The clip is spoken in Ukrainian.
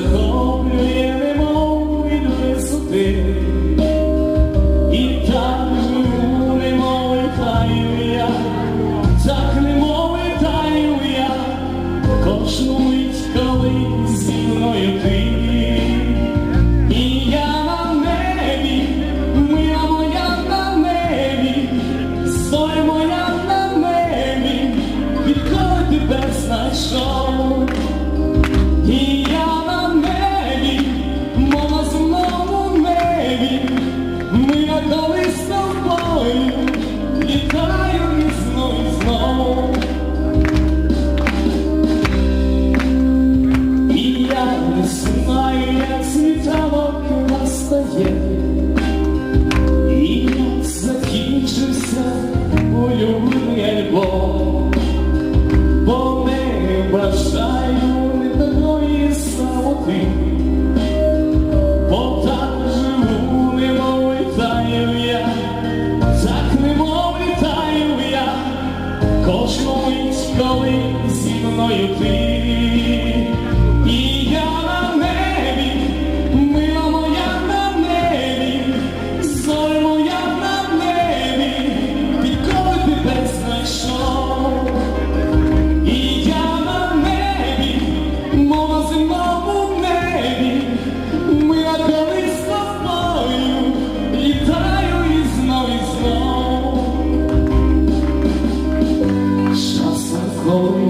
захоплює немов від висоти, і так живу, немов я, так немов літаю я, кожну коли зі мною ти. І я на небі, мила моя на небі, зоря моя на небі, відколи тебе знайшов. He Lord.